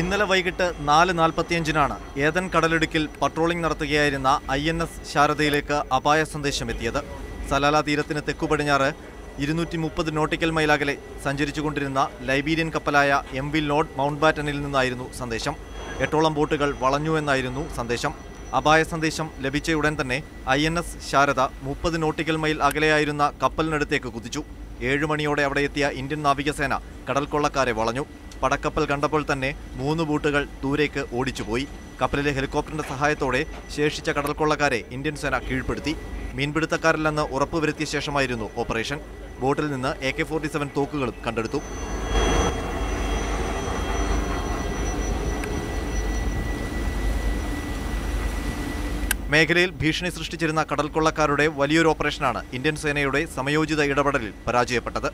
ഇന്നലെ വൈകിട്ട് നാല് നാൽപ്പത്തിയഞ്ചിനാണ് ഏതൻ കടലിടുക്കിൽ പട്രോളിംഗ് നടത്തുകയായിരുന്ന ഐ എൻ എസ് ശാരദയിലേക്ക് അപായ സന്ദേശം എത്തിയത്. സലാല തീരത്തിന് തെക്കു പടിഞ്ഞാറ് ഇരുന്നൂറ്റി മുപ്പത് നോട്ടിക്കൽ മൈലാകലെ സഞ്ചരിച്ചുകൊണ്ടിരുന്ന ലൈബീരിയൻ കപ്പലായ എം വി ലോഡ് മൗണ്ട് ബാറ്റനിൽ നിന്നായിരുന്നു സന്ദേശം. എട്ടോളം ബോട്ടുകൾ വളഞ്ഞു എന്നായിരുന്നു സന്ദേശം. അപായ സന്ദേശം ലഭിച്ച ഉടൻ തന്നെ ഐ എൻ എസ് ശാരദ മുപ്പത് നോട്ടിക്കൽ മൈൽ അകലെയായിരുന്ന കപ്പലിനടുത്തേക്ക് കുതിച്ചു. ഏഴുമണിയോടെ അവിടെ എത്തിയ ഇന്ത്യൻ നാവികസേന കടൽക്കൊള്ളക്കാരെ വളഞ്ഞു. പടക്കപ്പൽ കണ്ടപ്പോൾ തന്നെ മൂന്ന് ബോട്ടുകൾ ദൂരേക്ക് ഓടിച്ചുപോയി. കപ്പലിലെ ഹെലികോപ്റ്ററിന്റെ സഹായത്തോടെ ശേഷിച്ച കടൽക്കൊള്ളക്കാരെ ഇന്ത്യൻ സേന കീഴ്പ്പെടുത്തി. മീൻപിടുത്തക്കാരില്ലെന്ന് ഉറപ്പുവരുത്തിയ ശേഷമായിരുന്നു ഓപ്പറേഷൻ. ബോട്ടിൽ നിന്ന് എ കെ ഫോർട്ടി സെവൻ തോക്കുകളും കണ്ടെടുത്തു. മേഖലയിൽ ഭീഷണി സൃഷ്ടിച്ചിരുന്ന കടൽക്കൊള്ളക്കാരുടെ വലിയൊരു ഓപ്പറേഷനാണ് ഇന്ത്യൻ സേനയുടെ സമയോചിത ഇടപെടലിൽ പരാജയപ്പെട്ടത്.